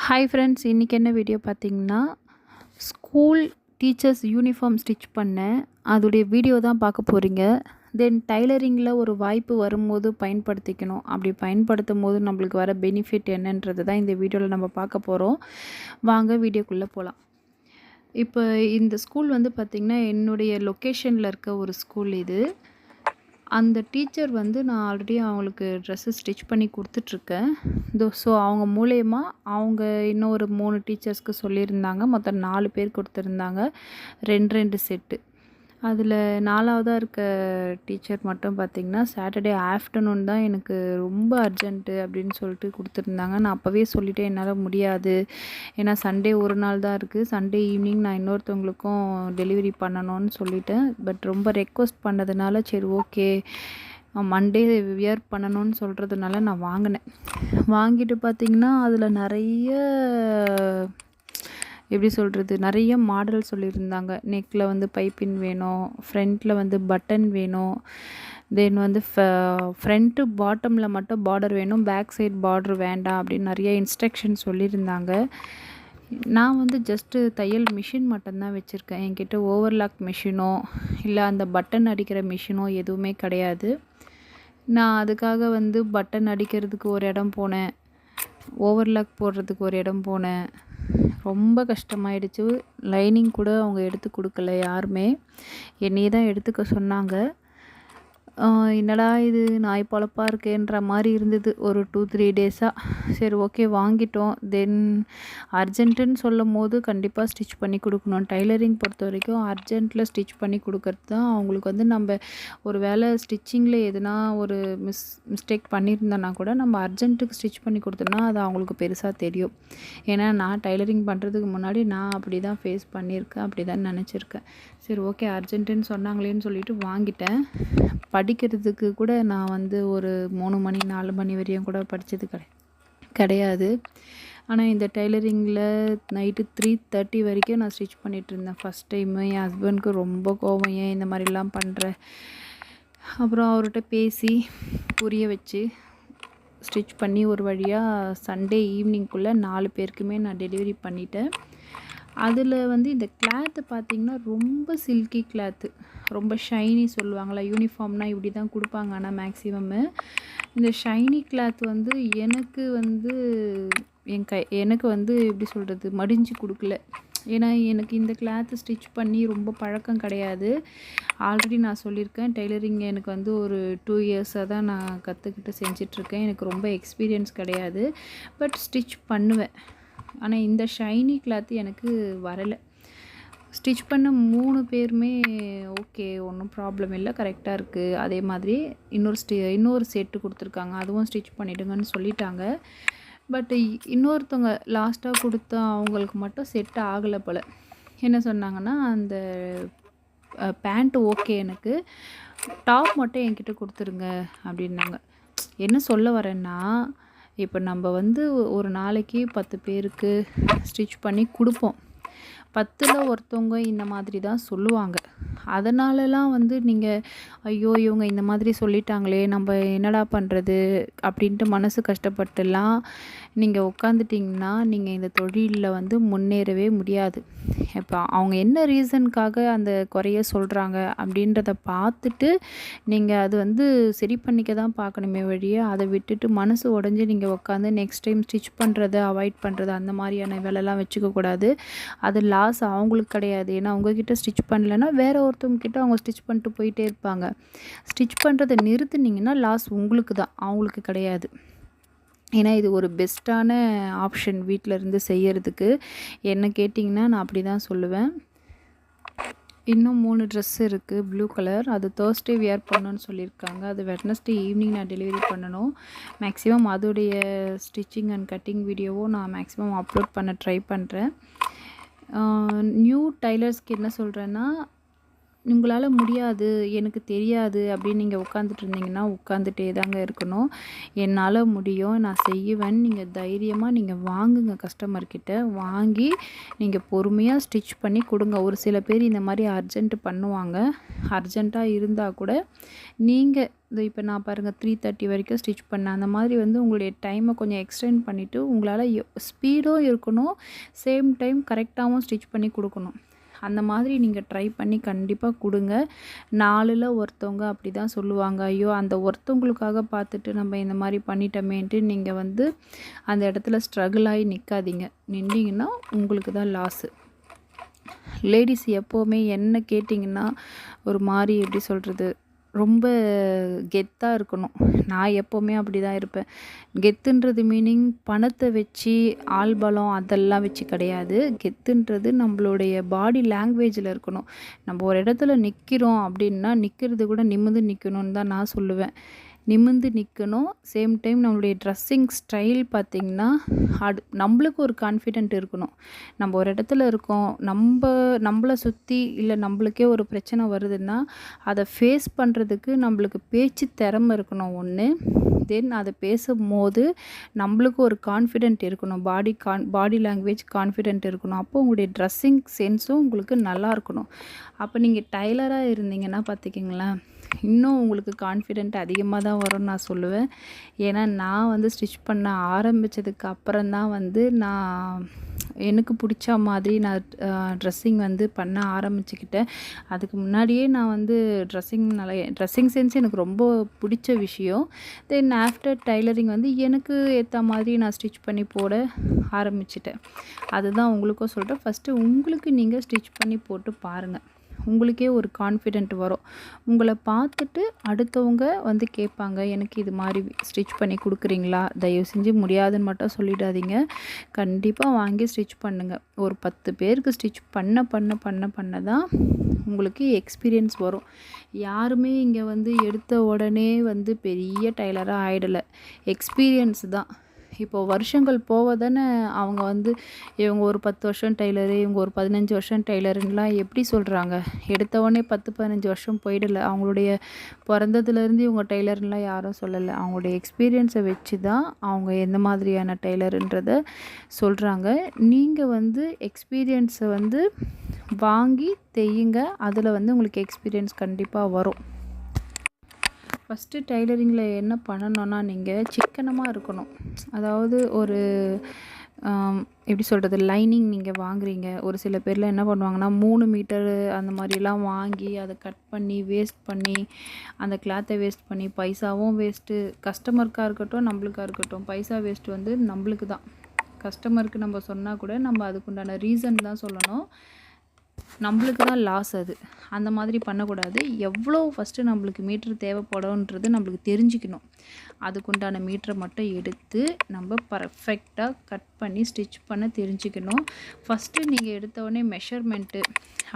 Hi friends இன்றைக்கி என்ன video பார்த்தீங்கன்னா ஸ்கூல் டீச்சர்ஸ் யூனிஃபார்ம் ஸ்டிச் பண்ணேன் அதோடைய வீடியோ தான் பார்க்க போகிறீங்க தென் டைலரிங்கில் ஒரு வாய்ப்பு வரும்போது பயன்படுத்திக்கணும். அப்படி பயன்படுத்தும் போது நம்மளுக்கு வர பெனிஃபிட் என்னன்றது தான் இந்த வீடியோவில் நம்ம பார்க்க போகிறோம் வாங்க வீடியோக்குள்ளே போகலாம் இப்போ இந்த ஸ்கூல் வந்து பார்த்திங்கன்னா என்னுடைய லொக்கேஷனில் இருக்க ஒரு ஸ்கூல் இது. அந்த டீச்சர் வந்து நான் ஆல்ரெடி அவங்களுக்கு ட்ரெஸ்ஸு ஸ்டிச் பண்ணி கொடுத்துட்ருக்கேன். தோ ஸோ அவங்க மூலயமா அவங்க இன்னும் ஒரு மூணு டீச்சர்ஸ்க்கு சொல்லியிருந்தாங்க. மொத்தம் நாலு பேர் கொடுத்துருந்தாங்க. ரெண்டு ரெண்டு செட்டு அதில் நாலாவதாக இருக்க டீச்சர் மட்டும் பார்த்திங்கன்னா சாட்டர்டே ஆஃப்டர்நூன் தான் எனக்கு ரொம்ப அர்ஜென்ட்டு அப்படின்னு சொல்லிட்டு கொடுத்துருந்தாங்க. நான் அப்போவே சொல்லிட்டேன் என்னால் முடியாது. ஏன்னா சண்டே ஒரு நாள் தான் இருக்குது சண்டே ஈவினிங் நான் இன்னொருத்தவங்களுக்கும் டெலிவரி பண்ணணும்னு சொல்லிட்டேன். பட் ரொம்ப ரெக்வஸ்ட் பண்ணதுனால சரி ஓகே மண்டே வியர் பண்ணணும்னு சொல்கிறதுனால நான் வாங்கினேன். வாங்கிட்டு பார்த்திங்கன்னா அதில் நிறைய எப்படி சொல்கிறது நிறைய மாடல் சொல்லியிருந்தாங்க. நெக்கில் வந்து பைப்பின் வேணும் ஃப்ரண்ட்டில் வந்து பட்டன் வேணும் தென் வந்து ஃப்ரண்ட்டு பாட்டமில் மட்டும் பார்டர் வேணும் பேக் சைட் பார்டர் வேண்டாம் அப்படின்னு நிறைய இன்ஸ்ட்ரக்ஷன் சொல்லியிருந்தாங்க. நான் வந்து ஜஸ்ட்டு தையல் மிஷின் மட்டும்தான் வச்சுருக்கேன். என்கிட்ட ஓவர்லாக் மிஷினோ இல்லை அந்த பட்டன் அடிக்கிற மிஷினோ எதுவுமே கிடையாது. நான் அதுக்காக வந்து பட்டன் அடிக்கிறதுக்கு ஒரு இடம் போனேன். ஓவர்லாக் போடுறதுக்கு ஒரு இடம் போனேன். ரொம்ப கஷ்டமாயிடுச்சு. லைனிங் கூட அவங்க எடுத்து கொடுக்கல யாருமே. என்னையே தான் எடுத்துக்க சொன்னாங்க. என்னடா இது? நாய் பொழப்பாக இருக்கேன்ற மாதிரி இருந்தது ஒரு டூ த்ரீ டேஸாக சரி ஓகே வாங்கிட்டோம். தென் அர்ஜென்ட்டுன்னு சொல்லும் போது கண்டிப்பாக ஸ்டிச் பண்ணி கொடுக்கணும். டைலரிங் பொறுத்த வரைக்கும் அர்ஜென்ட்டில் ஸ்டிச் பண்ணி கொடுக்கறது தான். அவங்களுக்கு வந்து நம்ம ஒரு வேலை ஸ்டிச்சிங்கில் எதுனா ஒரு மிஸ் மிஸ்டேக் பண்ணியிருந்தோன்னா கூட நம்ம அர்ஜென்ட்டுக்கு ஸ்டிச் பண்ணி கொடுத்தோன்னா அது அவங்களுக்கு பெருசாக தெரியும். ஏன்னா நான் டைலரிங் பண்ணுறதுக்கு முன்னாடி நான் அப்படி தான் ஃபேஸ் பண்ணியிருக்கேன் அப்படி தான் நினச்சிருக்கேன். சரி ஓகே அர்ஜென்ட்டுன்னு சொன்னாங்களேன்னு சொல்லிட்டு வாங்கிட்டேன். படி படிக்கிறதுக்கு கூட நான் வந்து ஒரு மூணு மணி நாலு மணி வரையும் கூட படித்தது கிடை கிடையாது. ஆனால் இந்த டைலரிங்கில் நைட்டு த்ரீ தேர்ட்டி வரைக்கும் நான் ஸ்டிச் பண்ணிகிட்டு இருந்தேன். ஃபஸ்ட் டைமு என் ஹஸ்பண்ட்க்கு ரொம்ப கோவம் ஏன் இந்த மாதிரிலாம் பண்ணுற அப்புறம் அவர்கிட்ட பேசி புரிய வச்சு ஸ்டிச் பண்ணி ஒரு வழியாக சண்டே ஈவினிங்குள்ளே நாலு பேருக்குமே நான் டெலிவரி பண்ணிட்டேன். அதில் வந்து இந்த கிளாத்து பார்த்திங்கன்னா ரொம்ப சில்கி கிளாத்து ரொம்ப ஷைனி சொல்லுவாங்களா யூனிஃபார்ம்னால் இப்படி தான் கொடுப்பாங்க ஆனால் மேக்ஸிமம்மு இந்த ஷைனி கிளாத் வந்து எனக்கு வந்து என் கை எனக்கு வந்து எப்படி சொல்கிறது மடிஞ்சு கொடுக்கல. ஏன்னா எனக்கு இந்த கிளாத்து ஸ்டிச் பண்ணி ரொம்ப பழக்கம் கிடையாது. ஆல்ரெடி நான் சொல்லியிருக்கேன் டெய்லரிங் எனக்கு வந்து ஒரு டூ இயர்ஸாக தான் நான் கற்றுக்கிட்டு செஞ்சிட்ருக்கேன் எனக்கு ரொம்ப எக்ஸ்பீரியன்ஸ் கிடையாது. பட் ஸ்டிச் பண்ணுவேன். ஆனால் இந்த ஷைனி கிளாத்து எனக்கு வரலை. ஸ்டிச் பண்ண மூணு பேருமே ஓகே ஒன்றும் ப்ராப்ளம் இல்லை கரெக்டாக இருக்குது அதே மாதிரி இன்னொரு ஸ்டி இன்னொரு செட்டு கொடுத்துருக்காங்க. அதுவும் ஸ்டிச் பண்ணிவிடுங்கன்னு சொல்லிட்டாங்க. பட் இன்னொருத்தவங்க லாஸ்ட்டாக கொடுத்த அவங்களுக்கு மட்டும் செட் ஆகலை போல். என்ன சொன்னாங்கன்னா அந்த பேண்ட்டு ஓகே எனக்கு. டாப் மட்டும் என்கிட்ட கொடுத்துருங்க அப்படின்னாங்க. என்ன சொல்ல வரேன்னா இப்போ நம்ம வந்து ஒரு நாளைக்கு பத்து பேருக்கு ஸ்டிச் பண்ணி கொடுப்போம். பத்தில் ஒருத்தவங்க இந்த மாதிரி தான் சொல்லுவாங்க. அதனாலலாம் வந்து நீங்கள் ஐயோ இவங்க இந்த மாதிரி சொல்லிட்டாங்களே நம்ம என்னடா பண்ணுறது அப்படின்ட்டு மனசு கஷ்டப்பட்டுலாம் நீங்கள் உட்காந்துட்டிங்கன்னா நீங்கள் இந்த தொழிலில் வந்து முன்னேறவே முடியாது. இப்போ அவங்க என்ன ரீசனுக்காக அந்த குறைய சொல்கிறாங்க அப்படின்றத பார்த்துட்டு நீங்கள் அது வந்து சரி பண்ணிக்க தான் பார்க்கணுமே வழியே அதை விட்டுட்டு மனசு உடஞ்சி நீங்கள் உட்காந்து நெக்ஸ்ட் டைம் ஸ்டிச் பண்ணுறது அவாய்ட் பண்ணுறது அந்த மாதிரியான வேலைலாம் வச்சுக்கக்கூடாது. அது லாஸ் அவங்களுக்கு கிடையாது. ஏன்னா அவங்கக்கிட்ட ஸ்டிச் பண்ணலைன்னா வேறு ஒருத்தவங்க கிட்ட அவங்க ஸ்டிச் பண்ணிட்டு போயிட்டே இருப்பாங்க. ஸ்டிச் பண்ணுறதை நிறுத்துனீங்கன்னா லாஸ் உங்களுக்கு தான். அவங்களுக்கு கிடையாது. ஏன்னா இது ஒரு பெஸ்ட்டான ஆப்ஷன் வீட்டில் இருந்து செய்கிறதுக்கு என்ன கேட்டிங்கன்னா நான் அப்படி தான் சொல்லுவேன். இன்னும் மூணு ட்ரெஸ் இருக்குது ப்ளூ கலர். அது தேர்ஸ்டே வியர் பண்ணணும்னு சொல்லியிருக்காங்க. அது வெட்னஸ்டே ஈவினிங் நான் டெலிவரி பண்ணணும். மேக்ஸிமம் அதோடைய ஸ்டிச்சிங் அண்ட் கட்டிங் வீடியோவும் நான் மேக்ஸிமம் அப்லோட் பண்ண ட்ரை பண்ணுறேன் நியூ டைலர்ஸ்க்கு என்ன சொல்கிறேன்னா உங்களால் முடியாது எனக்கு தெரியாது அப்படின்னு நீங்கள் உட்காந்துட்டு இருந்தீங்கன்னா உட்காந்துட்டே தாங்க இருக்கணும். என்னால் முடியும் நான் செய்வேன். நீங்கள் தைரியமாக நீங்கள் வாங்குங்க கஸ்டமர்கிட்ட வாங்கி நீங்கள் பொறுமையாக ஸ்டிச் பண்ணி கொடுங்க. ஒரு சில பேர் இந்த மாதிரி அர்ஜென்ட் பண்ணுவாங்க. அர்ஜெண்ட்டாக இருந்தால் கூட நீங்கள் இது இப்போ நான் பாருங்கள் த்ரீ தேர்ட்டி வரைக்கும் ஸ்டிச் பண்ணேன். அந்த மாதிரி வந்து உங்களுடைய டைமை கொஞ்சம் எக்ஸ்டெண்ட் பண்ணிவிட்டு உங்களால் ஸ்பீடும் இருக்கணும். சேம் டைம் கரெக்டாகவும் ஸ்டிச் பண்ணி கொடுக்கணும். அந்த மாதிரி நீங்கள் ட்ரை பண்ணி கண்டிப்பாக கொடுங்க. நாலில் ஒருத்தவங்க அப்படி தான் சொல்லுவாங்க. ஐயோ அந்த ஒருத்தவங்களுக்காக பார்த்துட்டு நம்ம இந்த மாதிரி பண்ணிட்டோமேன்ட்டு நீங்கள் வந்து அந்த இடத்துல ஸ்ட்ரகிள் ஆகி நிற்காதீங்க நின்றீங்கன்னா உங்களுக்கு தான் லாஸு லேடிஸ் எப்போவுமே என்ன கேட்டிங்கன்னா ஒரு மாதிரி எப்படி சொல்கிறது ரொம்ப கெத்தாக இருக்கணும். நான் எப்போவுமே அப்படி தான் இருப்பேன். கெத்துன்றது மீனிங் பணத்தை வச்சு ஆள் பலம் அதெல்லாம் வச்சு கிடையாது. கெத்துன்றது நம்மளுடைய பாடி லாங்குவேஜில் இருக்கணும். நம்ம ஒரு இடத்துல நிற்கிறோம் அப்படின்னா நிற்கிறது கூட நிமிர்ந்து நிற்கணும்னு தான் நான் சொல்லுவேன். நிமிர்ந்து நிற்கணும் சேம் டைம் நம்மளுடைய ட்ரெஸ்ஸிங் ஸ்டைல் பார்த்திங்கன்னா அது நம்மளுக்கு ஒரு கான்ஃபிடென்ட் இருக்கணும். நம்ம ஒரு இடத்துல இருக்கோம். நம்ம நம்மளை சுற்றி இல்லை நம்மளுக்கே ஒரு பிரச்சனை வருதுன்னா அதை ஃபேஸ் பண்ணுறதுக்கு நம்மளுக்கு பேச்சு திறமை இருக்கணும் ஒன்று தென் அதை பேசும்போது நம்மளுக்கு ஒரு கான்ஃபிடென்ட் இருக்கணும். Body Khan body language confident இருக்கணும். அப்போ உங்களுடைய ட்ரெஸ்ஸிங் சென்ஸும் உங்களுக்கு நல்லா இருக்கணும். அப்போ நீங்கள் டைலராக இருந்தீங்கன்னா பார்த்துக்கிங்களேன். இன்னும் உங்களுக்கு கான்ஃபிடென்ட் அதிகமாக தான் வரும்னு நான் சொல்லுவேன். ஏன்னா நான் வந்து ஸ்டிச் பண்ண ஆரம்பித்ததுக்கு அப்புறம் தான் வந்து நான் எனக்கு பிடிச்ச மாதிரி நான் ட்ரெஸ்ஸிங் வந்து பண்ண ஆரம்பிச்சுக்கிட்டேன். அதுக்கு முன்னாடியே நான் வந்து ட்ரெஸ்ஸிங் நல்லா ட்ரெஸ்ஸிங் சென்ஸ் எனக்கு ரொம்ப பிடிச்ச விஷயம். தென் ஆஃப்டர் டைலரிங் வந்து எனக்கு ஏற்ற மாதிரி நான் ஸ்டிச் பண்ணி போட ஆரம்பிச்சிட்டேன். அதுதான் உங்களுக்கும் சொல்கிறேன் ஃபஸ்ட்டு உங்களுக்கு நீங்கள் ஸ்டிச் பண்ணி போட்டு பாருங்கள் உங்களுக்கே ஒரு கான்ஃபிடென்ட் வரும். உங்களை பார்த்துட்டு அடுத்தவங்க வந்து கேட்பாங்க எனக்கு இது மாதிரி ஸ்டிச் பண்ணி கொடுக்குறீங்களா? தயவு செஞ்சு முடியாதுன்னு மட்டும் சொல்லிடாதீங்க. கண்டிப்பாக வாங்கி ஸ்டிச் பண்ணுங்கள் ஒரு பத்து பேருக்கு ஸ்டிச் பண்ண பண்ண பண்ண பண்ண தான் உங்களுக்கு எக்ஸ்பீரியன்ஸ் வரும். யாருமே இங்கே வந்து எடுத்த உடனே வந்து பெரிய டைலராக ஆகிடலை எக்ஸ்பீரியன்ஸ் தான். இப்போது வருஷங்கள் போக தானே அவங்க வந்து இவங்க ஒரு பத்து வருஷம் டெய்லரு இவங்க ஒரு பதினஞ்சு வருஷம் டெய்லருன்னெலாம் எப்படி சொல்கிறாங்க எடுத்த உடனே பத்து பதினஞ்சு வருஷம் போயிடல. அவங்களுடைய பிறந்ததுலேருந்து இவங்க டெய்லர்லாம் யாரும் சொல்லலை. அவங்களுடைய எக்ஸ்பீரியன்ஸை வச்சு தான் அவங்க எந்த மாதிரியான டெய்லருன்றத சொல்கிறாங்க நீங்கள் வந்து எக்ஸ்பீரியன்ஸை வந்து வாங்கி தெய்யுங்க அதில் வந்து உங்களுக்கு எக்ஸ்பீரியன்ஸ் கண்டிப்பாக வரும். ஃபஸ்ட்டு டைலரிங்கில் என்ன பண்ணணுன்னா நீங்கள் சிக்கனமாக இருக்கணும். அதாவது ஒரு எப்படி சொல்கிறது லைனிங் நீங்கள் வாங்குறீங்க. ஒரு சில பேரில் என்ன பண்ணுவாங்கன்னா மூணு மீட்டரு அந்த மாதிரிலாம் வாங்கி அதை கட் பண்ணி வேஸ்ட் பண்ணி அந்த கிளாத்தை வேஸ்ட் பண்ணி பைசாவும் வேஸ்ட்டு கஸ்டமருக்காக இருக்கட்டும் நம்மளுக்காக இருக்கட்டும் பைசா வேஸ்ட் வந்து நம்மளுக்கு தான். கஸ்டமருக்கு நம்ம சொன்னால் கூட நம்ம அதுக்குண்டான ரீசன் தான் சொல்லணும். நம்மளுக்கு தான் லாஸ் அது. அந்த மாதிரி பண்ணக்கூடாது. எவ்வளோ ஃபஸ்ட்டு நம்மளுக்கு மீட்ரு தேவைப்படும்ன்றது நம்மளுக்கு தெரிஞ்சுக்கணும். அதுக்குண்டான மீட்டரை மட்டும் எடுத்து நம்ம பர்ஃபெக்டாக கட் பண்ணி ஸ்டிச் பண்ண தெரிஞ்சுக்கணும். ஃபஸ்ட்டு நீங்கள் எடுத்தவொடனே மெஷர்மெண்ட்டு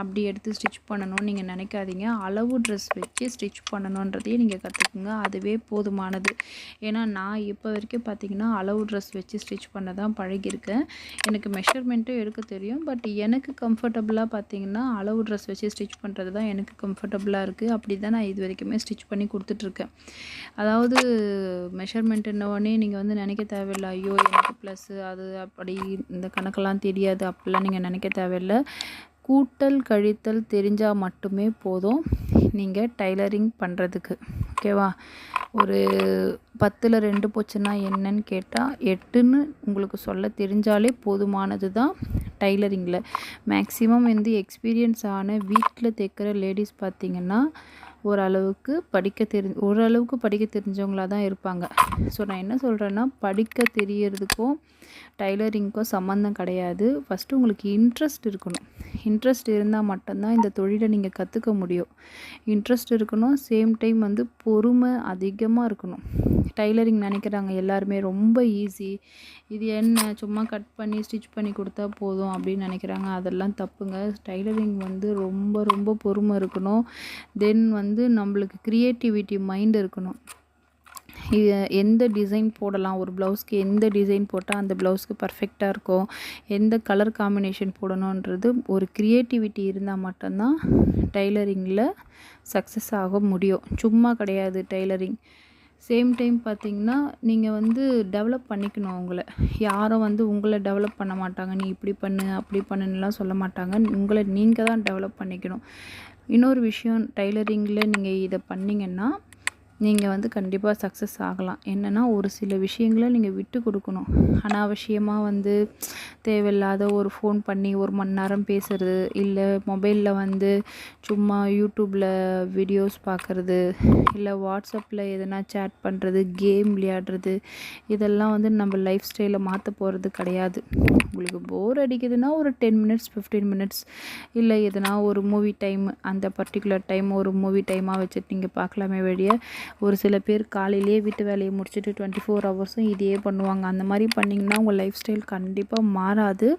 அப்படி எடுத்து ஸ்டிச் பண்ணணும்னு நீங்கள் நினைக்காதீங்க. அளவு ட்ரெஸ் வச்சு ஸ்டிச் பண்ணணுன்றதையே நீங்கள் கற்றுக்குங்க அதுவே போதுமானது. ஏன்னா நான் இப்போ வரைக்கும் பார்த்தீங்கன்னா அளவு ட்ரெஸ் வச்சு ஸ்டிச் பண்ண தான் பழகியிருக்கேன். எனக்கு மெஷர்மெண்ட்டும் எடுக்க தெரியும். பட் எனக்கு கம்ஃபர்டபுளாக பார்த்தீங்கன்னா அளவு ட்ரெஸ் வச்சு ஸ்டிச் பண்ணுறது தான் எனக்கு கம்ஃபர்டபுளாக இருக்குது அப்படி தான் நான் இது வரைக்குமே ஸ்டிச் பண்ணி கொடுத்துட்ருக்கேன் அதாவது மெஷர்மெண்ட்டுன்னொடனே நீங்கள் வந்து நினைக்க தேவையில்லை. ஐயோ எனக்கு ப்ளஸ்ஸு அது அப்படி இந்த கணக்கெல்லாம் தெரியாது. அப்படிலாம் நீங்கள் நினைக்க தேவையில்லை. கூட்டல் கழித்தல் தெரிஞ்சால் மட்டுமே போதும். நீங்கள் டைலரிங் பண்ணுறதுக்கு ஓகேவா ஒரு பத்தில் ரெண்டு போச்சுன்னா என்னன்னு கேட்டால் எட்டுன்னு உங்களுக்கு சொல்ல தெரிஞ்சாலே போதுமானது தான் டைலரிங்கில் மேக்ஸிமம் வந்து எக்ஸ்பீரியன்ஸ் ஆன வீட்டில் தைக்கிற லேடிஸ் பார்த்திங்கன்னா ஓரளவுக்கு படிக்க தெரி ஓரளவுக்கு படிக்க தெரிஞ்சவங்களாக தான் இருப்பாங்க. ஸோ நான் என்ன சொல்கிறேன்னா படிக்க தெரியறதுக்கும் டைலரிங்க்கும் சம்மந்தம் கிடையாது. ஃபஸ்ட்டு உங்களுக்கு இன்ட்ரெஸ்ட் இருக்கணும். இன்ட்ரெஸ்ட் இருந்தால் மட்டும்தான் இந்த தொழிலை நீங்கள் கற்றுக்க முடியும். இன்ட்ரெஸ்ட் இருக்கணும். சேம் டைம் வந்து பொறுமை அதிகமாக இருக்கணும். டைலரிங் நினைக்கிறாங்க எல்லாருமே ரொம்ப ஈஸி இது என்ன? சும்மா கட் பண்ணி ஸ்டிச் பண்ணி கொடுத்தா போதும் அப்படின்னு நினைக்கிறாங்க. அதெல்லாம் தப்புங்க. டைலரிங் வந்து ரொம்ப ரொம்ப பொறுமை இருக்கணும். தென் வந்து வந்து நம்மளுக்கு க்ரியேட்டிவிட்டி மைண்ட் இருக்கணும். இது எந்த டிசைன் போடலாம்? ஒரு ப்ளவுஸ்க்கு எந்த டிசைன் போட்டால் அந்த ப்ளவுஸ்க்கு பர்ஃபெக்டாக இருக்கும் எந்த கலர் காம்பினேஷன் போடணுன்றது ஒரு க்ரியேட்டிவிட்டி இருந்தால் மட்டும்தான் டைலரிங்கில் சக்ஸஸ் ஆக முடியும். சும்மா கிடையாது டைலரிங் சேம் டைம் பார்த்தீங்கன்னா நீங்கள் வந்து டெவலப் பண்ணிக்கணும் உங்களை. யாரும் வந்து உங்களை டெவலப் பண்ண மாட்டாங்க. நீ இப்படி பண்ணு அப்படி பண்ணுன்னுலாம் சொல்ல மாட்டாங்க. உங்களை நீங்கள் தான் டெவலப் பண்ணிக்கணும். இன்னொரு விஷயம் டைலரிங்கில் நீங்கள் இதை பண்ணிங்கன்னா நீங்கள் வந்து கண்டிப்பாக சக்ஸஸ் ஆகலாம். என்னென்னா ஒரு சில விஷயங்களை நீங்கள் விட்டு கொடுக்கணும். அனாவசியமாக வந்து தேவையில்லாத ஒரு ஃபோன் பண்ணி ஒரு மணி நேரம் பேசுறது இல்லை மொபைலில் வந்து சும்மா யூடியூப்பில் வீடியோஸ் பார்க்குறது இல்லை வாட்ஸ்அப்பில் எதனா சேட் பண்ணுறது கேம் விளையாடுறது இதெல்லாம் வந்து நம்ம லைஃப் ஸ்டைலை மாற்ற போகிறது கிடையாது. உங்களுக்கு போர் அடிக்குதுன்னா ஒரு டென் மினிட்ஸ் ஃபிஃப்டீன் மினிட்ஸ் இல்லை எதனா ஒரு மூவி டைம் அந்த பர்டிகுலர் டைம் ஒரு மூவி டைமாக வச்சுட்டு நீங்கள் பார்க்கலாமே வழிய ஒரு சில பேர் காலையிலேயே வீட்டு வேலையை முடிச்சுட்டு டுவெண்ட்டி ஃபோர் ஹவர்ஸும் இதையே பண்ணுவாங்க. அந்த மாதிரி பண்ணிங்கன்னா உங்கள் லைஃப் ஸ்டைல் கண்டிப்பாக மாறாது.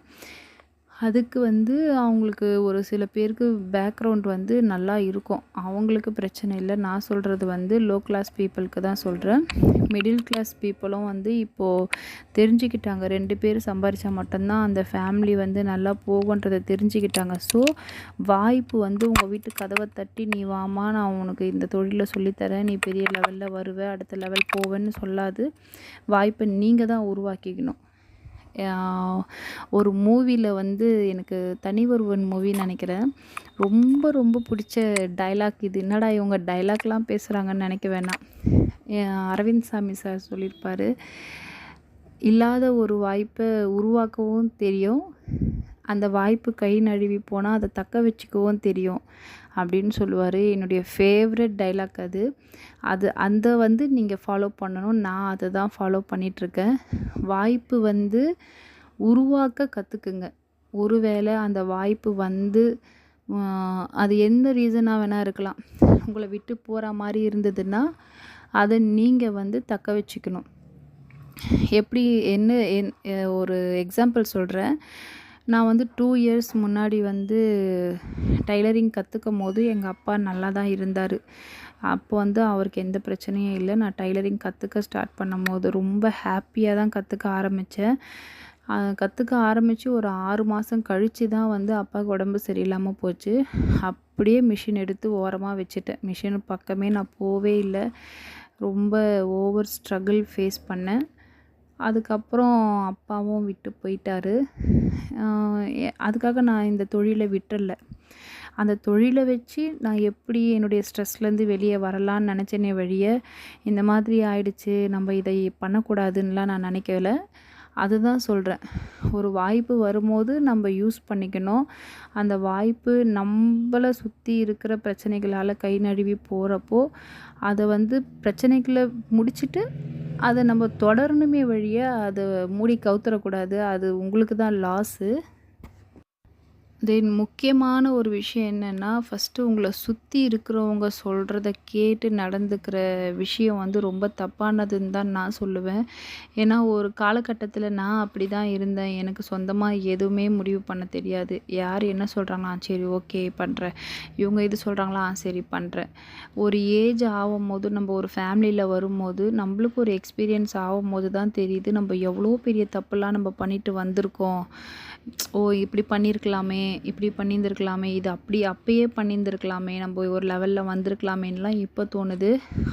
அதுக்கு வந்து அவங்களுக்கு ஒரு சில பேருக்கு பேக்ரவுண்ட் வந்து நல்லா இருக்கும். அவங்களுக்கு பிரச்சனை இல்லை. நான் சொல்கிறது வந்து லோ கிளாஸ் பீப்புளுக்கு தான் சொல்கிறேன் மிடில் கிளாஸ் பீப்புளும் வந்து இப்போது தெரிஞ்சுக்கிட்டாங்க. ரெண்டு பேர் சம்பாரித்தா மட்டும்தான் அந்த ஃபேமிலி வந்து நல்லா போகுன்றதை தெரிஞ்சுக்கிட்டாங்க. ஸோ வாய்ப்பு வந்து உங்கள் வீட்டு கதவை தட்டி நீ வாமா நான் உனக்கு இந்த தொழிலை சொல்லித்தரேன். நீ பெரிய லெவலில் வருவ அடுத்த லெவல் போவேன்னு சொல்லாது. வாய்ப்பை நீங்கள் தான் உருவாக்கிக்கணும். ஒரு மூவியில் வந்து எனக்கு தனி ஒருவன் மூவின்னு நினைக்கிறேன். ரொம்ப ரொம்ப பிடிச்ச டைலாக் இது. என்னடா இவங்க டைலாக்லாம் பேசுகிறாங்கன்னு நினைக்க வேணாம். அரவிந்த் சாமி சார் சொல்லியிருப்பார். இல்லாத ஒரு வாய்ப்பை உருவாக்கவும் தெரியும். அந்த வாய்ப்பு கை நழுவி போனால் அதை தக்க வச்சுக்கவும் தெரியும். அப்படின்னு சொல்லுவார். என்னுடைய ஃபேவரட் டைலாக் அது. அது அந்த வந்து நீங்கள் ஃபாலோ பண்ணணும். நான் அதை தான் ஃபாலோ பண்ணிகிட்ருக்கேன் வாய்ப்பு வந்து உருவாக்க கற்றுக்குங்க ஒருவேளை அந்த வாய்ப்பு வந்து அது எந்த ரீசனாக வேணால் இருக்கலாம். உங்களை விட்டு போகிற மாதிரி இருந்ததுன்னா அதை நீங்கள் வந்து தக்க வச்சுக்கணும். எப்படி என்ன என் ஒரு எக்ஸாம்பிள் சொல்கிறேன் நான் வந்து டூ இயர்ஸ் முன்னாடி வந்து டைலரிங் கற்றுக்கும் போது எங்கள் அப்பா நல்லா தான் இருந்தார். அப்போ வந்து அவருக்கு எந்த பிரச்சனையும் இல்லை. நான் டைலரிங் கற்றுக்க ஸ்டார்ட் பண்ணும்போது ரொம்ப ஹாப்பியாக தான் கற்றுக்க ஆரம்பித்தேன் கற்றுக்க ஆரம்பித்து ஒரு ஆறு மாதம் கழித்து தான் வந்து அப்பாவுக்கு உடம்பு சரியில்லாமல் போச்சு. அப்படியே மிஷின் எடுத்து ஓரமாக வச்சுட்டேன். மிஷின் பக்கமே நான் போவே இல்லை. ரொம்ப ஓவர் ஸ்ட்ரகிள் ஃபேஸ் பண்ணேன். அதுக்கப்புறம் அப்பாவும் விட்டு போயிட்டார். அதுக்காக நான் இந்த தொழிலை விட்டுறல. அந்த தொழிலை வச்சு நான் எப்படி என்னுடைய ஸ்ட்ரெஸ்லேருந்து வெளியே வரலான்னு நினச்சேனே வழிய இந்த மாதிரி ஆயிடுச்சு நம்ம இதை பண்ணக்கூடாதுன்னுலாம் நான் நினைக்கல. அதுதான் சொல்கிறேன் ஒரு வாய்ப்பு வரும்போது நம்ம யூஸ் பண்ணிக்கணும். அந்த வாய்ப்பு நம்மளை சுற்றி இருக்கிற பிரச்சனைகளால் கை நழுவி போகிறப்போ அதை வந்து பிரச்சனைகளை முடிச்சுட்டு அதை நம்ம தொடரணுமே வழிய அதை மூடி கவுத்துறக்கூடாது அது உங்களுக்கு தான் லாஸு தென் முக்கியமான ஒரு விஷயம் என்னென்னா ஃபஸ்ட்டு உங்களை சுற்றி இருக்கிறவங்க சொல்கிறத கேட்டு நடந்துக்கிற விஷயம் வந்து ரொம்ப தப்பானதுன்னு தான் நான் சொல்லுவேன். ஏன்னா ஒரு காலகட்டத்தில் நான் அப்படி தான் இருந்தேன். எனக்கு சொந்தமாக எதுவுமே முடிவு பண்ண தெரியாது. யார் என்ன சொல்கிறாங்களா சரி ஓகே பண்ணுறேன் இவங்க இது சொல்கிறாங்களா ஆ, சரி பண்ணுறேன் ஒரு ஏஜ் ஆகும்போது நம்ம ஒரு ஃபேமிலியில் வரும்போது நம்மளுக்கு ஒரு எக்ஸ்பீரியன்ஸ் ஆகும்போது தான் தெரியுது நம்ம எவ்வளோ பெரிய தப்புலாம் நம்ம பண்ணிட்டு வந்திருக்கோம். ஓ இப்படி பண்ணியிருக்கலாமே இப்படி பண்ணியிருந்துருக்கலாமே இது அப்படி அப்பயே பண்ணியிருந்துருக்கலாமே நம்ம ஒரு லெவலில் வந்திருக்கலாமேன்னுலாம் இப்போ தோணுது.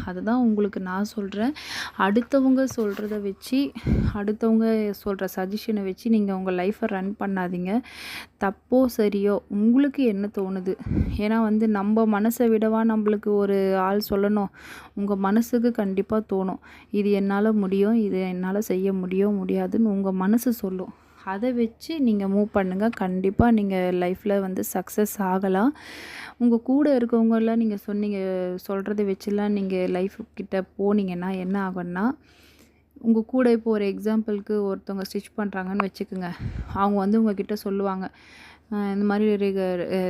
அதுதான் உங்களுக்கு நான் சொல்கிறேன் அடுத்தவங்க சொல்கிறத வச்சு அடுத்தவங்க சொல்கிற சஜஷனை வச்சு நீங்கள் உங்கள் லைஃப்பை ரன் பண்ணாதீங்க. தப்போ சரியோ உங்களுக்கு என்ன தோணுது? ஏன்னா வந்து நம்ம மனசை விடவா நம்மளுக்கு ஒரு ஆள் சொல்லணும். உங்கள் மனசுக்கு கண்டிப்பாக தோணும். இது என்னால் முடியும் இது என்னால் செய்ய முடியும் முடியாதுன்னு உங்கள் மனசு சொல்லும். அதை வச்சு நீங்கள் மூவ் பண்ணுங்கள் கண்டிப்பாக நீங்கள் லைஃப்பில் வந்து சக்ஸஸ் ஆகலாம். உங்கள் கூட இருக்கவங்கெல்லாம் நீங்கள் சொன்னீங்க சொல்கிறத வச்சுலாம் நீங்கள் லைஃப் கிட்டே போனீங்கன்னா என்ன ஆகும்னா உங்கள் கூட இப்போ ஒரு எக்ஸாம்பிளுக்கு ஒருத்தவங்க ஸ்டிச் பண்ணுறாங்கன்னு வச்சுக்கோங்க. அவங்க வந்து உங்ககிட்ட சொல்லுவாங்க இந்த மாதிரி ரெகு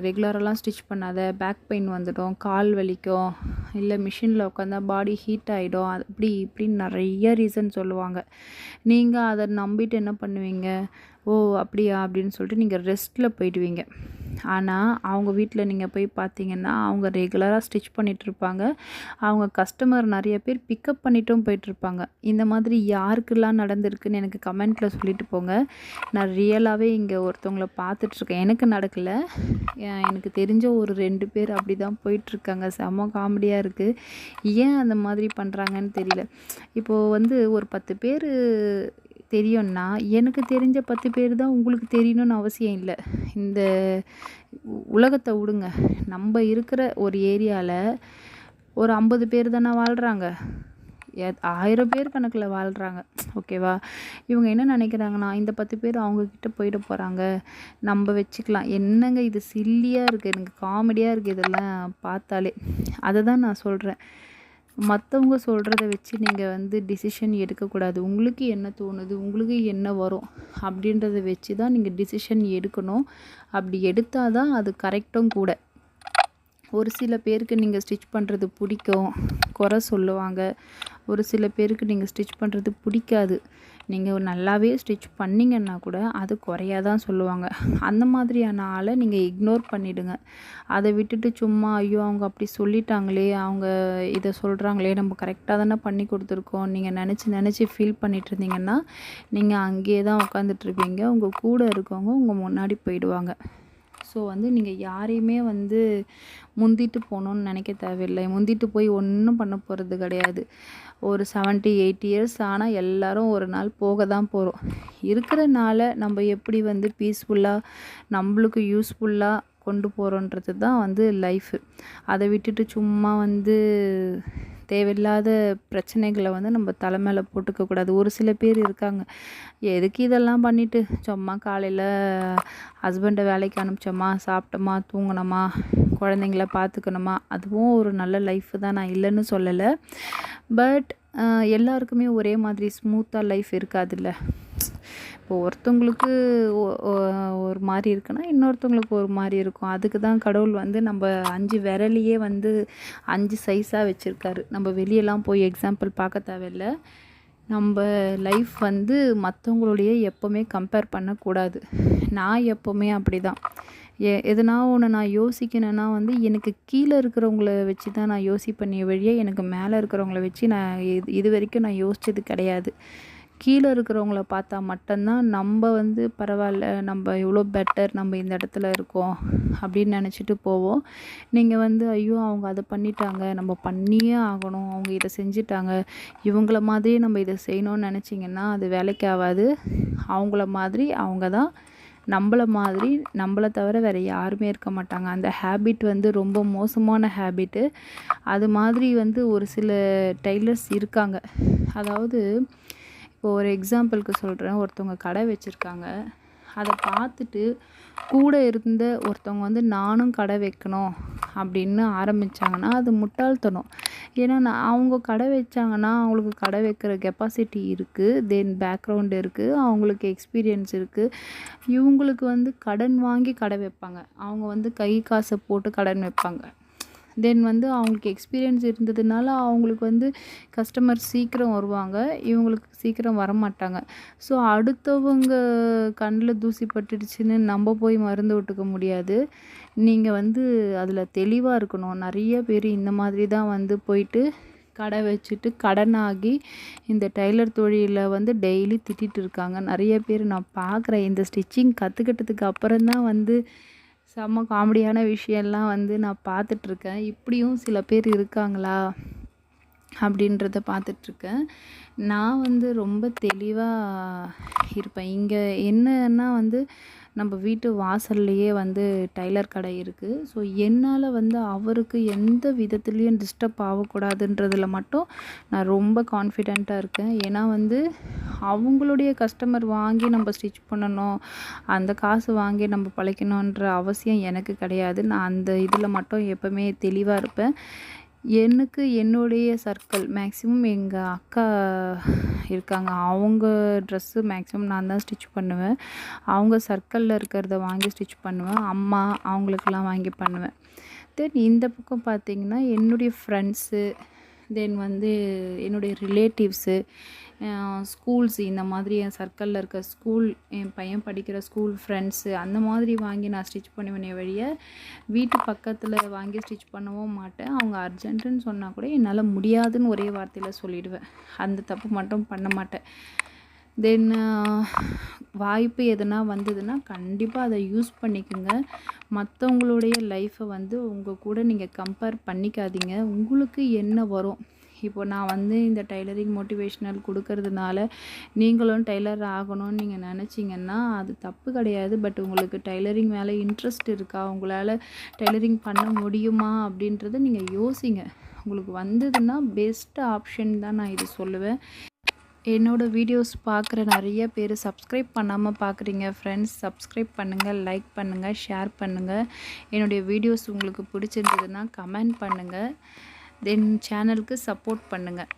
ரெகுலரெலாம் ஸ்டிச் பண்ணாத பேக் பெயின் வந்துடும் கால் வலிக்கும் இல்லை மிஷினில் உட்காந்தா பாடி ஹீட் ஆகிடும் அது இப்படி இப்படின்னு நிறைய ரீசன் சொல்லுவாங்க. நீங்கள் அதை நம்பிட்டு என்ன பண்ணுவீங்க? ஓ அப்படியா? அப்படின்னு சொல்லிட்டு நீங்கள் ரெஸ்ட்டில் போயிடுவீங்க. ஆனால் அவங்க வீட்டில் நீங்கள் போய் பார்த்தீங்கன்னா அவங்க ரெகுலராக ஸ்டிச் பண்ணிகிட்ருப்பாங்க அவங்க கஸ்டமர் நிறைய பேர் பிக்கப் பண்ணிட்டும் போயிட்டுருப்பாங்க. இந்த மாதிரி யாருக்கெல்லாம் நடந்திருக்குன்னு எனக்கு கமெண்ட்டில் சொல்லிட்டு போங்க. நான் ரியலாகவே இங்கே ஒருத்தவங்கள பார்த்துட்ருக்கேன் எனக்கு நடக்கலை. எனக்கு தெரிஞ்ச ஒரு ரெண்டு பேர் அப்படி தான் போயிட்டுருக்காங்க. செம காமெடியாக இருக்குது ஏன் அந்த மாதிரி பண்ணுறாங்கன்னு தெரியல. இப்போது வந்து ஒரு பத்து பேர் தெரியும்னா எனக்கு தெரிஞ்ச பத்து பேர் தான் உங்களுக்கு தெரியணும்னு அவசியம் இல்லை. இந்த உலகத்தை விடுங்க நம்ம இருக்கிற ஒரு ஏரியாவில் ஒரு ஐம்பது பேர் தானே வாழ்கிறாங்க ஆயிரம் பேர் கணக்கில் வாழ்கிறாங்க ஓகேவா? இவங்க என்ன நினைக்கிறாங்கன்னா இந்த பத்து பேர் அவங்கக்கிட்ட போயிட போகிறாங்க நம்ம வச்சுக்கலாம். என்னங்க இது சில்லியாக இருக்குது எனக்கு காமெடியாக இருக்குது இதெல்லாம் பார்த்தாலே. அதை தான் நான் சொல்கிறேன் மற்றவங்க சொல்கிறத வச்சு நீங்கள் வந்து டிசிஷன் எடுக்கக்கூடாது. உங்களுக்கு என்ன தோணுது உங்களுக்கு என்ன வரும் அப்படின்றத வச்சு தான் நீங்கள் டிசிஷன் எடுக்கணும். அப்படி எடுத்தால் தான் அது கரெக்டும் கூட. ஒரு சில பேருக்கு நீங்கள் ஸ்டிச் பண்ணுறது பிடிக்கும். குறை சொல்லுவாங்க. ஒரு சில பேருக்கு நீங்கள் ஸ்டிச் பண்ணுறது பிடிக்காது. நீங்கள் நல்லாவே ஸ்டிச் பண்ணிங்கன்னா கூட அது குறையா தான் சொல்லுவாங்க. அந்த மாதிரியான ஆளை நீங்கள் இக்னோர் பண்ணிவிடுங்க அதை விட்டுட்டு சும்மா ஐயோ அவங்க அப்படி சொல்லிட்டாங்களே அவங்க இதை சொல்கிறாங்களே நம்ம கரெக்டாக தானே பண்ணி கொடுத்துருக்கோம். நீங்கள் நினச்சி நினச்சி ஃபீல் பண்ணிகிட்டு இருந்தீங்கன்னா நீங்கள் அங்கேயே தான் உட்காந்துட்ருப்பீங்க உங்கள் கூட இருக்கவங்க உங்கள் முன்னாடி போயிடுவாங்க. ஸோ வந்து நீங்கள் யாரையுமே வந்து முந்திட்டு போகணுன்னு நினைக்க தேவையில்லை. முந்திட்டு போய் ஒன்றும் பண்ண போகிறது கிடையாது. ஒரு செவன்ட்டி எயிட் இயர்ஸ் ஆனால் எல்லோரும் ஒரு நாள் போக தான் போகிறோம் இருக்கிறனால நம்ம எப்படி வந்து பீஸ்ஃபுல்லாக நம்மளுக்கு யூஸ்ஃபுல்லாக கொண்டு போகிறோன்றது தான் வந்து லைஃபு அதை விட்டுட்டு சும்மா வந்து தேவையில்லாத பிரச்சனைகளை வந்து நம்ம தலை மேலே போட்டுக்கக்கூடாது ஒரு சில பேர் இருக்காங்க. எதுக்கு இதெல்லாம் பண்ணிவிட்டு சும்மா காலையில் ஹஸ்பண்டை வேலைக்கு அனுப்பிச்சோமா? சாப்பிட்டோமா? தூங்கினோமா? குழந்தைங்கள பார்த்துக்கணுமா? அதுவும் ஒரு நல்ல லைஃப் தான். நான் இல்லைன்னு சொல்லலை. பட் எல்லாருக்குமே ஒரே மாதிரி ஸ்மூத்தாக லைஃப் இருக்காதுல்ல. இப்போ ஒருத்தவங்களுக்கு ஒரு மாதிரி இருக்குன்னா இன்னொருத்தவங்களுக்கு ஒரு மாதிரி இருக்கும். அதுக்கு தான் கடவுள் வந்து நம்ம அஞ்சு விரலையே வந்து அஞ்சு சைஸாக வச்சுருக்காரு. நம்ம வெளியெல்லாம் போய் எக்ஸாம்பிள் பார்க்க தேவையில்ல. நம்ம லைஃப் வந்து மற்றவங்களுடைய எப்போவுமே கம்பேர் பண்ணக்கூடாது. நான் எப்போவுமே அப்படி தான் எ எதுனா ஒன்று நான் யோசிக்கணுன்னா வந்து எனக்கு கீழே இருக்கிறவங்கள வச்சு தான் நான் யோசிப்பேன். வழியே எனக்கு மேலே இருக்கிறவங்கள வச்சு நான் இது இது வரைக்கும் நான் யோசித்தது கிடையாது. கீழே இருக்கிறவங்கள பார்த்தா மட்டும்தான் நம்ம வந்து பரவாயில்ல நம்ம எவ்வளோ பெட்டர் நம்ம இந்த இடத்துல இருக்கோம் அப்படின்னு நினச்சிட்டு போவோம். நீங்கள் வந்து ஐயோ அவங்க அதை பண்ணிட்டாங்க நம்ம பண்ணியே ஆகணும் அவங்க இதை செஞ்சிட்டாங்க இவங்கள மாதிரியே நம்ம இதை செய்யணும்னு நினச்சிங்கன்னா அது வேலைக்கு ஆகாது. அவங்கள மாதிரி அவங்க தான் நம்மள மாதிரி நம்மளை தவிர வேறு யாருமே இருக்க மாட்டாங்க. அந்த ஹேபிட் வந்து ரொம்ப மோசமான ஹேபிட்டு அது மாதிரி வந்து ஒரு சில டெய்லர்ஸ் இருக்காங்க. அதாவது இப்போ ஒரு எக்ஸாம்பிளுக்கு சொல்கிறேன் ஒருத்தவங்க கடை வச்சுருக்காங்க. அதை பார்த்துட்டு கூட இருந்த ஒருத்தவங்க வந்து நானும் கடை வைக்கணும் அப்படின்னு ஆரம்பித்தாங்கன்னா அது முட்டாள்தனம். ஏன்னா நான் அவங்க கடை வச்சாங்கன்னா அவங்களுக்கு கடை வைக்கிற கெப்பாசிட்டி இருக்குது தென் பேக்ரவுண்ட் இருக்குது அவங்களுக்கு எக்ஸ்பீரியன்ஸ் இருக்குது இவங்களுக்கு வந்து கடன் வாங்கி கடை வைப்பாங்க. அவங்க வந்து கை காசை போட்டு கடன் வைப்பாங்க. தென் வந்து அவங்களுக்கு எக்ஸ்பீரியன்ஸ் இருந்ததுனால அவங்களுக்கு வந்து கஸ்டமர் சீக்கிரம் வருவாங்க. இவங்களுக்கு சீக்கிரம் வரமாட்டாங்க. ஸோ அடுத்தவங்க கண்ணில் தூசி பட்டுடுச்சுன்னு நம்ம போய் மருந்து விட்டுக்க முடியாது. நீங்கள் வந்து அதில் தெளிவாக இருக்கணும். நிறைய பேர் இந்த மாதிரி தான் வந்து போயிட்டு கடை வச்சுட்டு கடனாகி இந்த டெய்லர் தொழிலில் வந்து டெய்லி திட்டிகிட்டு இருக்காங்க. நிறைய பேர் நான் பார்க்குறேன். இந்த ஸ்டிச்சிங் கற்றுக்கிட்டதுக்கு அப்புறம் தான் வந்து செம்ம காமெடியான விஷயம்லாம் வந்து நான் பார்த்துட்ருக்கேன். இப்படியும் சில பேர் இருக்காங்களா? அப்படின்றத பார்த்துட்ருக்கேன். நான் வந்து ரொம்ப தெளிவாக இருப்பேன். இங்கே என்னன்னா வந்து நம்ம வீட்டு வாசல்லையே வந்து டைலர் கடை இருக்குது ஸோ என்னால் வந்து அவருக்கு எந்த விதத்துலேயும் டிஸ்டர்ப் ஆகக்கூடாதுன்றதில் மட்டும் நான் ரொம்ப கான்ஃபிடெண்ட்டாக இருக்கேன். ஏன்னா வந்து அவங்களுடைய கஸ்டமர் வாங்கி நம்ம ஸ்டிச் பண்ணணும் அந்த காசு வாங்கி நம்ம பழைக்கணுன்ற அவசியம் எனக்கு கிடையாது. நான் அந்த இதில் மட்டும் எப்போவுமே தெளிவாக இருப்பேன். எனக்கு என்னுடைய சர்க்கிள் மேக்ஸிமம் எங்கள் அக்கா இருக்காங்க. அவங்க ட்ரெஸ்ஸு மேக்ஸிமம் நான் தான் ஸ்டிச் பண்ணுவேன். அவங்க சர்க்கிளில் இருக்கிறத வாங்கி ஸ்டிச் பண்ணுவேன். அம்மா அவங்களுக்கெல்லாம் வாங்கி பண்ணுவேன். தென் இந்த பக்கம் பார்த்திங்கன்னா என்னுடைய ஃப்ரெண்ட்ஸு தென் வந்து என்னுடைய ரிலேட்டிவ்ஸு ஸ்கூல்ஸ் இந்த மாதிரி என் சர்க்கிளில் இருக்க ஸ்கூல் என் பையன் படிக்கிற ஸ்கூல் ஃப்ரெண்ட்ஸு அந்த மாதிரி வாங்கி நான் ஸ்டிச் பண்ணுவேனே வழிய வீட்டு பக்கத்தில் வாங்கி ஸ்டிச் பண்ணவும் மாட்டேன். அவங்க அர்ஜென்ட்டுன்னு சொன்னால் கூட என்னால் முடியாதுன்னு ஒரே வார்த்தையில் சொல்லிவிடுவேன் அந்த தப்பு மட்டும் பண்ண மாட்டேன். தென் வாய்ப்பு எதுனா வந்ததுன்னா கண்டிப்பாக அதை யூஸ் பண்ணிக்கோங்க. மற்றவங்களுடைய லைஃப்பை வந்து உங்கள் கூட நீங்கள் கம்பேர் பண்ணிக்காதீங்க. உங்களுக்கு என்ன வரும்? இப்போ நான் வந்து இந்த டைலரிங் மோட்டிவேஷ்னல் கொடுக்கறதுனால நீங்களும் டைலர் ஆகணும்னு நீங்கள் நினச்சிங்கன்னா அது தப்பு கிடையாது. பட் உங்களுக்கு டைலரிங் மேலே இன்ட்ரெஸ்ட் இருக்கா? உங்களால் டைலரிங் பண்ண முடியுமா? அப்படின்றத நீங்கள் யோசிங்க. உங்களுக்கு வந்ததுன்னா பெஸ்ட் ஆப்ஷன் தான் நான் இது சொல்லுவேன். என்னோடய வீடியோஸ் பார்க்குற நிறைய பேர் சப்ஸ்கிரைப் பண்ணாமல் பார்க்குறீங்க. ஃப்ரெண்ட்ஸ் சப்ஸ்கிரைப் பண்ணுங்கள் லைக் பண்ணுங்கள் ஷேர் பண்ணுங்கள் என்னுடைய வீடியோஸ் உங்களுக்கு பிடிச்சிருந்ததுன்னா கமெண்ட் பண்ணுங்கள் தென் சேனலுக்கு சப்போர்ட் பண்ணுங்கள்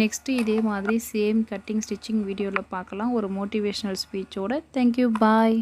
நெக்ஸ்ட்டு இதே மாதிரி சேம் கட்டிங் ஸ்டிச்சிங் வீடியோவில் பார்க்கலாம். ஒரு மோட்டிவேஷ்னல் ஸ்பீச்சோட தேங்க்யூ பாய்